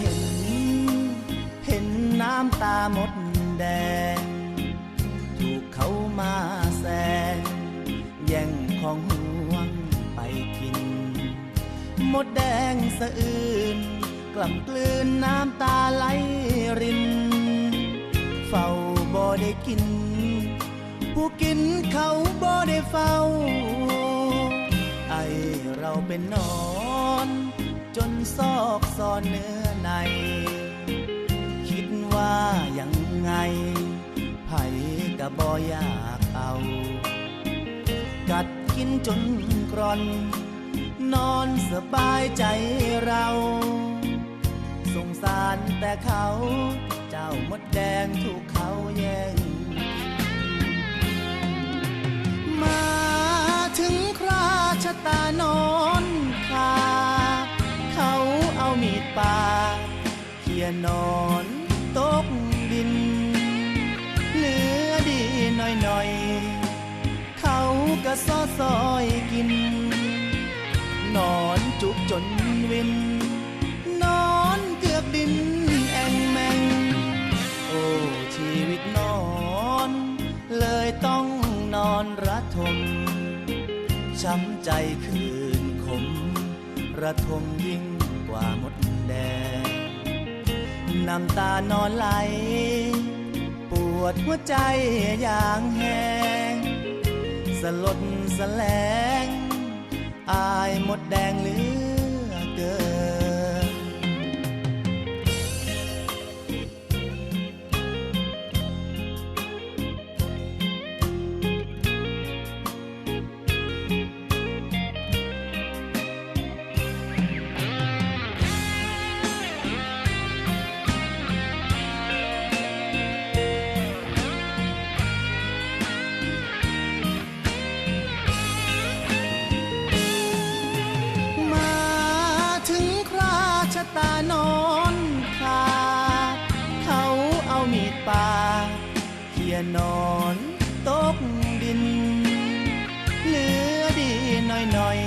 เห็น เห็นน้ำตาหมดแดง ถูกเขามาแซงแย่งของห่วงไปกินหมดแดงสะอื้นกล่ำกลืนน้ำตาไหลริน เฝ้าบ่ได้กิน ผู้กินเขาบ่ได้เฝ้า ไอเราเป็นน้อน จนซอกซอนเนื้อใน คิดว่ายังไง ไผกะบ่อยากเอา กัดกินจนกรอน นอนสบายใจเรา สงสารแต่เขา เจ้ามดแดงถูกเขาแย่ง ยนอนตกดิน เหลือดีหน่อยหน่อยๆเขาก็ซอซอยกิน นอนจุกจนวิน นอนเกือบดินแองแมง โอ้ ชีวิตนอน เลยต้องนอนระทม ช้ำใจคืนขม ระทมยิ่งกว่ามดแดง น้ำตานอนไหล ปวดหัวใจอย่างแหงสลดสแลง อายหมดแดงเหลือเกิน นอนตกดิน เหลือดีหน่อยหน่อย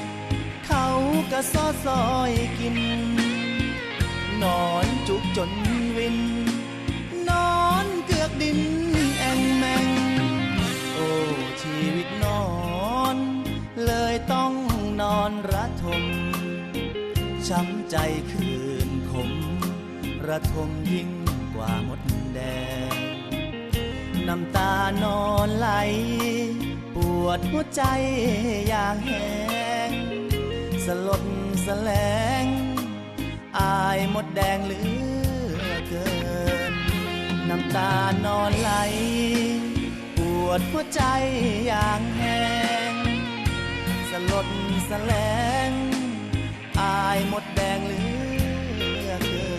ๆเขาก็ซอซอยกิน นอนจุกจนวิน นอนเกือกดินแองแมง โอ้ ชีวิตนอน เลยต้องนอนระทม ช้ำใจคืนขม ระทมยิ่งกว่ามดแดง น้ำตานอนไหล ปวดหัวใจอย่างแหงสลดสแลง อายหมดแดงเหลือเกิน น้ำตานอนไหล ปวดหัวใจอย่างแหงสลดสแลง อายหมดแดงเหลือเกิน